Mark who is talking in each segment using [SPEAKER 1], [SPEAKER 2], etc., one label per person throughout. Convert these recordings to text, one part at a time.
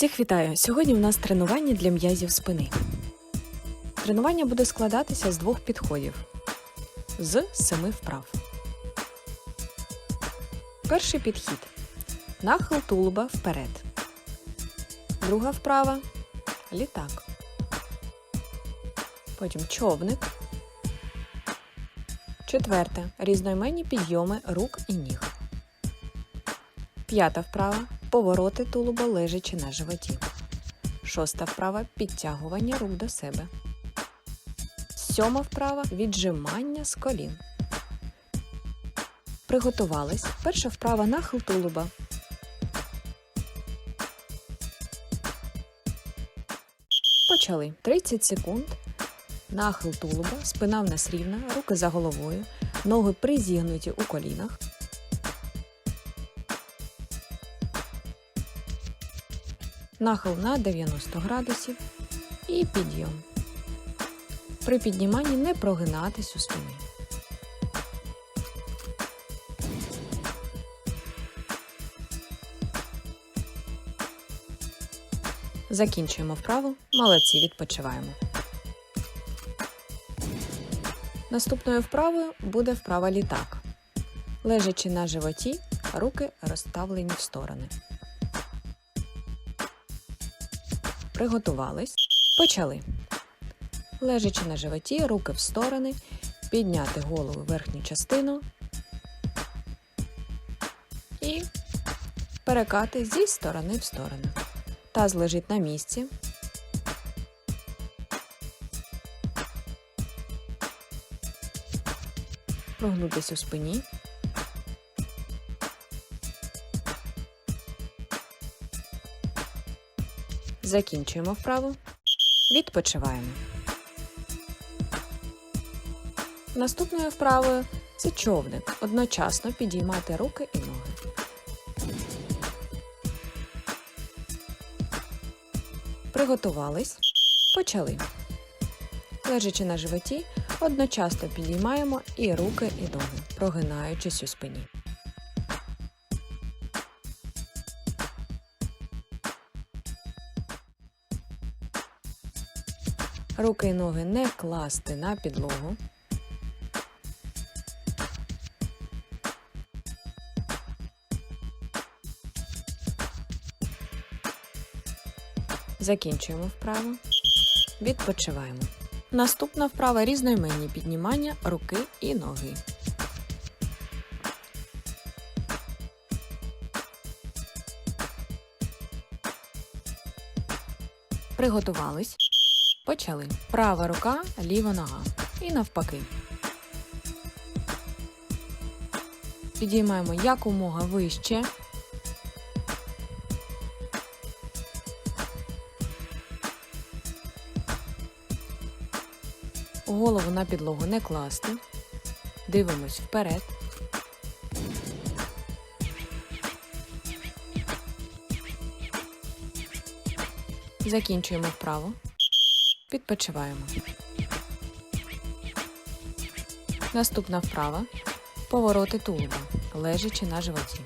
[SPEAKER 1] Всіх вітаю! Сьогодні у нас тренування для м'язів спини. Тренування буде складатися з двох підходів з семи вправ. Перший підхід нахил тулуба вперед. Друга вправа літак. Потім човник. Четверте різноіменні підйоми рук і ніг. П'ята вправа повороти тулуба лежачи на животі. Шоста вправа підтягування рук до себе. Сьома вправа віджимання з колін. Приготувались. Перша вправа нахил тулуба. Почали 30 секунд. Нахил тулуба, спина в нас рівна, руки за головою, ноги призігнуті у колінах. Нахил на 90 градусів і підйом. При підніманні не прогинатись у спині. Закінчуємо вправу. Молодці, відпочиваємо. Наступною вправою буде вправа літак. Лежачи на животі, руки розставлені в сторони. Приготувались. Почали. Лежачи на животі, руки в сторони, підняти голову верхню частину і перекати зі сторони в сторону. Таз лежить на місці. Прогнутися у спині. Закінчуємо вправу. Відпочиваємо. Наступною вправою це човник. Одночасно підіймати руки і ноги. Приготувались. Почали. Лежачи на животі, одночасно підіймаємо і руки, і ноги, прогинаючись у спині. Руки і ноги не класти на підлогу. Закінчуємо вправу. Відпочиваємо. Наступна вправа різноіменні піднімання руки і ноги. Приготувались. Почали. Права рука, ліва нога. І навпаки. Підіймаємо якомога вище. Голову на підлогу не класти. Дивимось вперед. Закінчуємо вправо. Відпочиваємо. Наступна вправа. Повороти тулуба, лежачи на животі.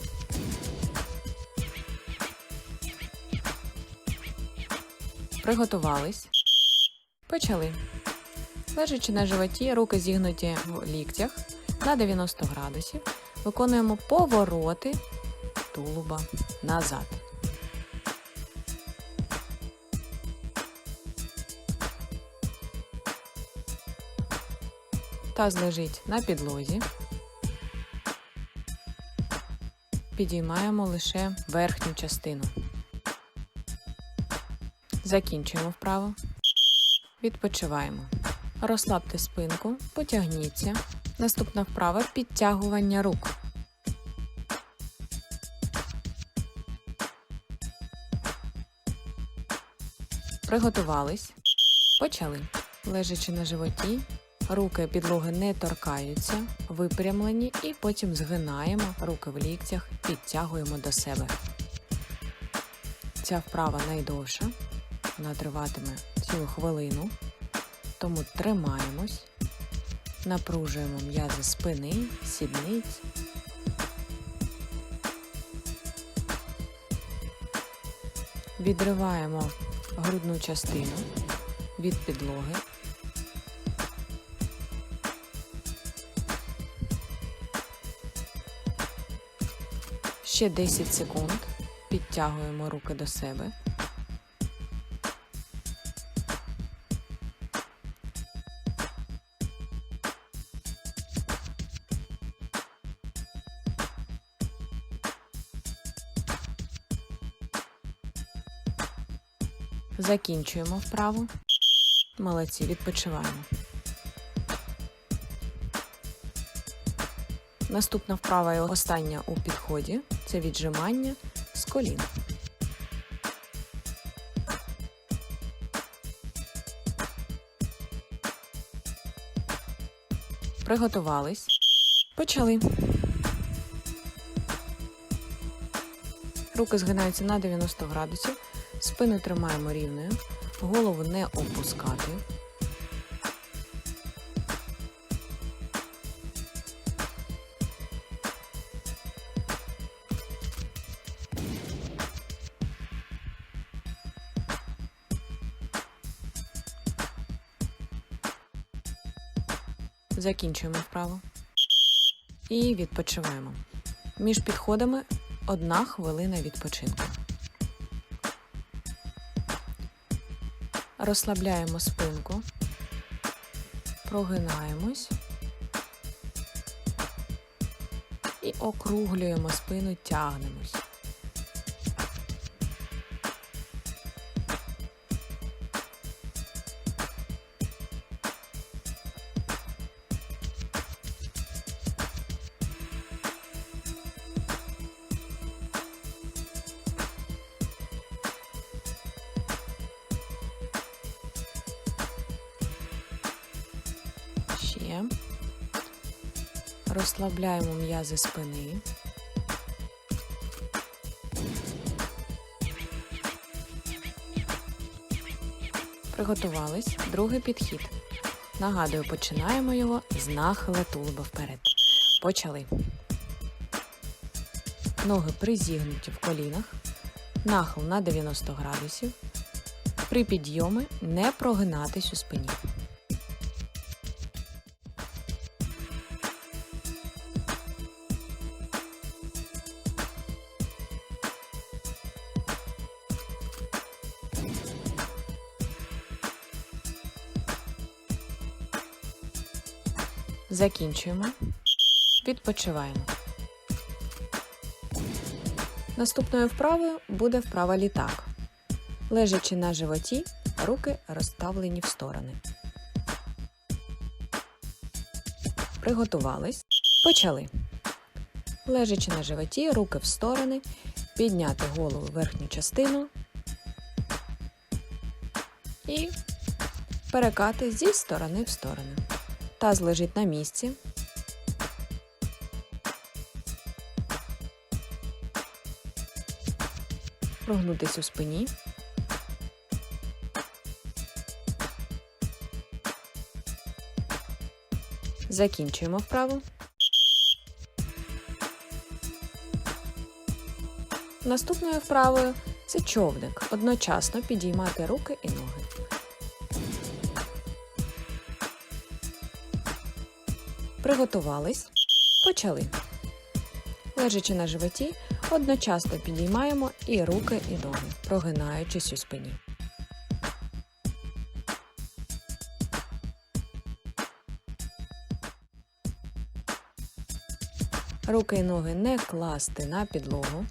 [SPEAKER 1] Приготувались. Почали. Лежачи на животі, руки зігнуті в ліктях на 90 градусів. Виконуємо повороти тулуба назад. Таз лежить на підлозі. Підіймаємо лише верхню частину. Закінчуємо вправо. Відпочиваємо. Розслабте спинку, потягніться. Наступна вправа підтягування рук. Приготувались. Почали. Лежачи на животі, Руки підлоги не торкаються, випрямлені і потім згинаємо руки в ліктях, підтягуємо до себе. Ця вправа найдовша, вона триватиме цілу хвилину, тому тримаємось, напружуємо м'язи спини, сідниць. Відриваємо грудну частину від підлоги. Ще 10 секунд. Підтягуємо руки до себе. Закінчуємо вправу. Молодці, відпочиваємо. Наступна вправа і остання у підході це віджимання з колін. Приготувались. Почали. Руки згинаються на 90 градусів. Спину тримаємо рівною, голову не опускати. Закінчуємо вправо. І відпочиваємо. Між підходами одна хвилина відпочинку. Розслабляємо спинку, прогинаємось і округлюємо спину, тягнемось. Розслабляємо м'язи спини. Приготувались. Другий підхід. Нагадую, починаємо його з нахила тулуба вперед. Почали. Ноги призігнуті в колінах. Нахил на 90 градусів. При підйомі не прогинатись у спині. Закінчуємо. Відпочиваємо. Наступною вправою буде вправа літак. Лежачи на животі, руки розставлені в сторони. Приготувались. Почали. Лежачи на животі, руки в сторони, підняти голову верхню частину і перекати зі сторони в сторону. Таз лежить на місці. Прогнутись у спині. Закінчуємо вправу. Наступною вправою це човник. Одночасно підіймати руки і ноги. Приготувались. Почали. Лежачи на животі, одночасно підіймаємо і руки, і ноги, прогинаючись у спині. Руки і ноги не класти на підлогу.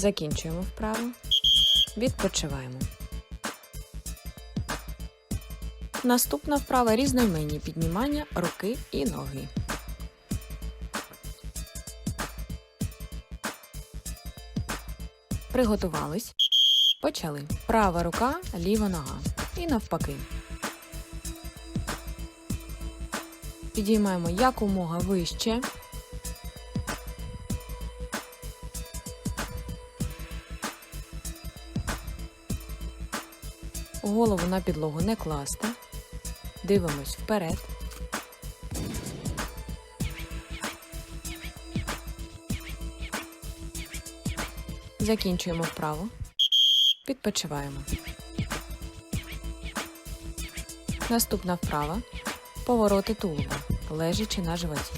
[SPEAKER 1] Закінчуємо вправу. Відпочиваємо. Наступна вправа різноіменні піднімання руки і ноги. Приготувались. Почали. Права рука, ліва нога. І навпаки. Підіймаємо якомога вище. голову на підлогу не класти. Дивимось вперед. Закінчуємо вправу. Підпочиваємо. Наступна вправа повороти тулуба, лежачи на животі.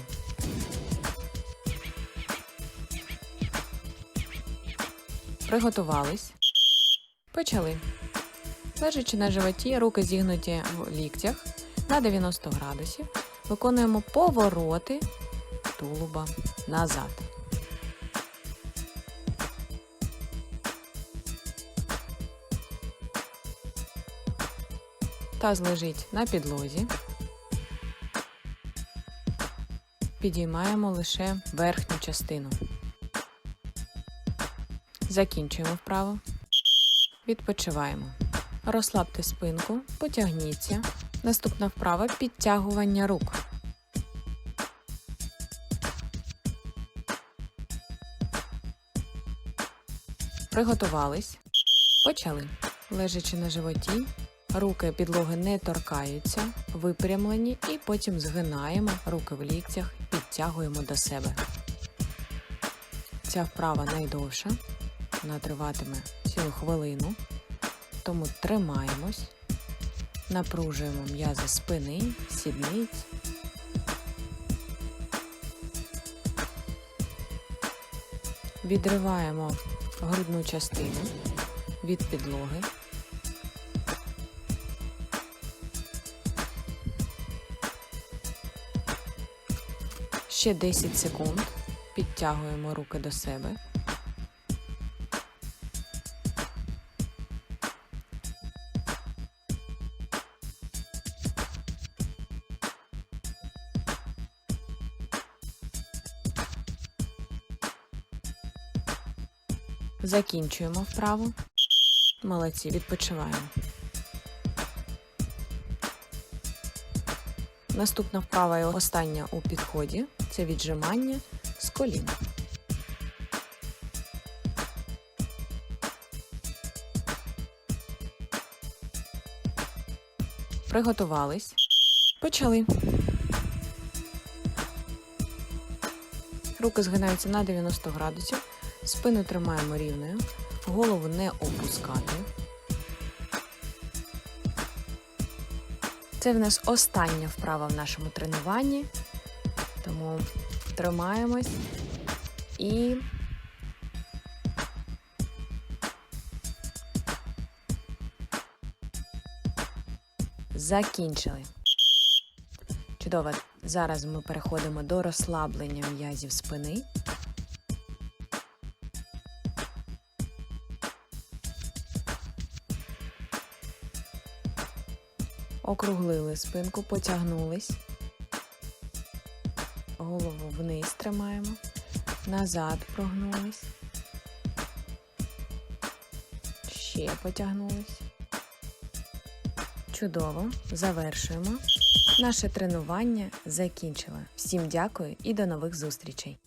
[SPEAKER 1] Приготувались. Почали. Лежачи на животі, руки зігнуті в ліктях на 90 градусів. Виконуємо повороти тулуба назад. Таз лежить на підлозі. Підіймаємо лише верхню частину. Закінчуємо вправо. Відпочиваємо. Розслабте спинку, потягніться. Наступна вправа підтягування рук. Приготувались. Почали. Лежачи на животі, руки підлоги не торкаються, випрямлені і потім згинаємо руки в ліктях, підтягуємо до себе. Ця вправа найдовша, вона триватиме цілу хвилину, тому тримаємось, напружуємо м'язи спини, сідниць. Відриваємо грудну частину від підлоги. Ще 10 секунд. Підтягуємо руки до себе. Закінчуємо вправу. Молодці, відпочиваємо. Наступна вправа і остання у підході це віджимання з колін. Приготувались. Почали. Руки згинаються на 90 градусів. Спину тримаємо рівною, голову не опускати. Це в нас остання вправа в нашому тренуванні, тому тримаємось і закінчили. Чудово. Зараз ми переходимо до розслаблення м'язів спини. Округлили спинку, потягнулись. Голову вниз тримаємо, назад прогнулись. Ще потягнулись. Чудово, завершуємо. Наше тренування закінчило. Всім дякую і до нових зустрічей!